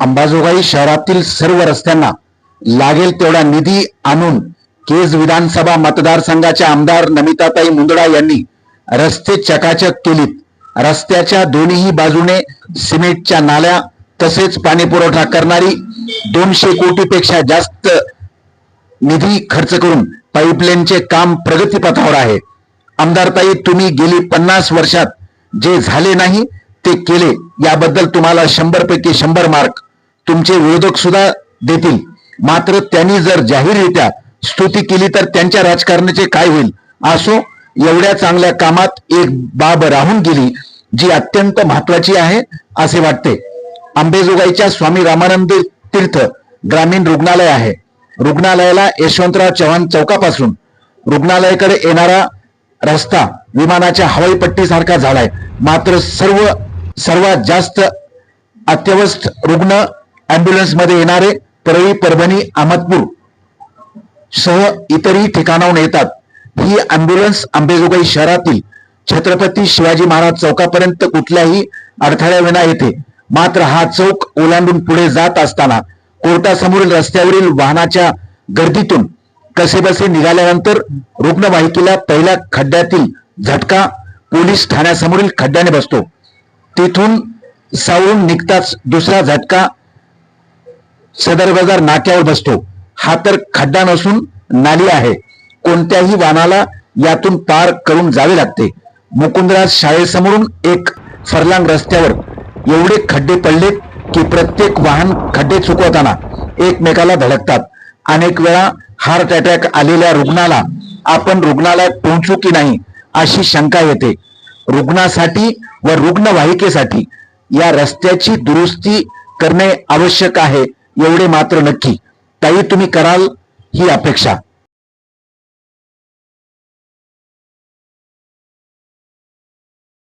अंबाजोगाई शहरातील सर्व रस्त्यांना लागेल तेवढा निधी आणून केज विधानसभा मतदारसंघाच्या आमदार नमिताताई मुंदडा यांनी रस्ते चकाचक केलीत. रस्त्याच्या दोन्ही बाजूने सिमेंटच्या नाल्या तसेच पाणी पुरवठा करणारी दोनशे कोटीपेक्षा जास्त निधी खर्च करून पाईपलाईनचे काम प्रगतीपथावर आहे. आमदारताई तुम्ही गेली पन्नास वर्षात जे झाले नाही ते केले. याबद्दल तुम्हाला शंभर पैकी शंभर मार्क. तुमचे विरोधक सुद्धा देतील. मात्र त्यांनी जर जाहीररित्या स्तुती केली तर त्यांच्या राजकारणाचे काय होईल? असो एवढ्या चांगल्या कामात एक बाब राहून गेली जी अत्यंत महत्वाची आहे असे वाटते. आंबेजोगाईच्या स्वामी रामानंद तीर्थ ग्रामीण रुग्णालय आहे. रुग्णालयाला यशवंतराव चव्हाण चौकापासून. रुग्णालयाकडे येणारा रस्ता विमानाच्या हवाई पट्टीसारखा झालाय. मात्र सर्व सर्वात जास्त अत्यवस्थ रुग्ण मध्ये येणारे परळी परभणी अहमदपूर सह इतरही ठिकाणाहून येतात. ही अँब्युलन्स अंबेजोगाई शहरातील छत्रपती शिवाजी महाराज चौकापर्यंत कुठल्याही अडथळ्याविना येते. मात्र हा चौक ओलांडून पुढे जात असताना कोर्टासमोरील रस्त्यावरील वाहनाच्या गर्दीतून कसेबसे निघाल्यानंतर रुग्णवाहिकेला पहिल्या खड्ड्यातील झटका पोलीस ठाण्यासमोरील खड्ड्याने बसतो. तिथून सावरून निघताच दुसरा झटका सदर बाजार नाक्यावर बसतो. हा तर खड्डा नसून नाली आहे. कोणत्याही वाहनाला यातून पार करून जावे लागते. मुकुंदराज शाळेसमोरून एक फरलांग रस्त्यावर एवढे खड्डे पडलेत की प्रत्येक वाहन खड्डे चुकवताना एकमेकाला धडकतात. अनेक वेळा हार्ट अटॅक आलेल्या रुग्णाला आपण रुग्णालयात पोहोचू की नाही अशी शंका येते. रुग्णासाठी व रुग्णवाहिकेसाठी या रस्त्याची दुरुस्ती करणे आवश्यक आहे. एवढे मात्र नक्की. ताई तुम्ही कराल ही अपेक्षा.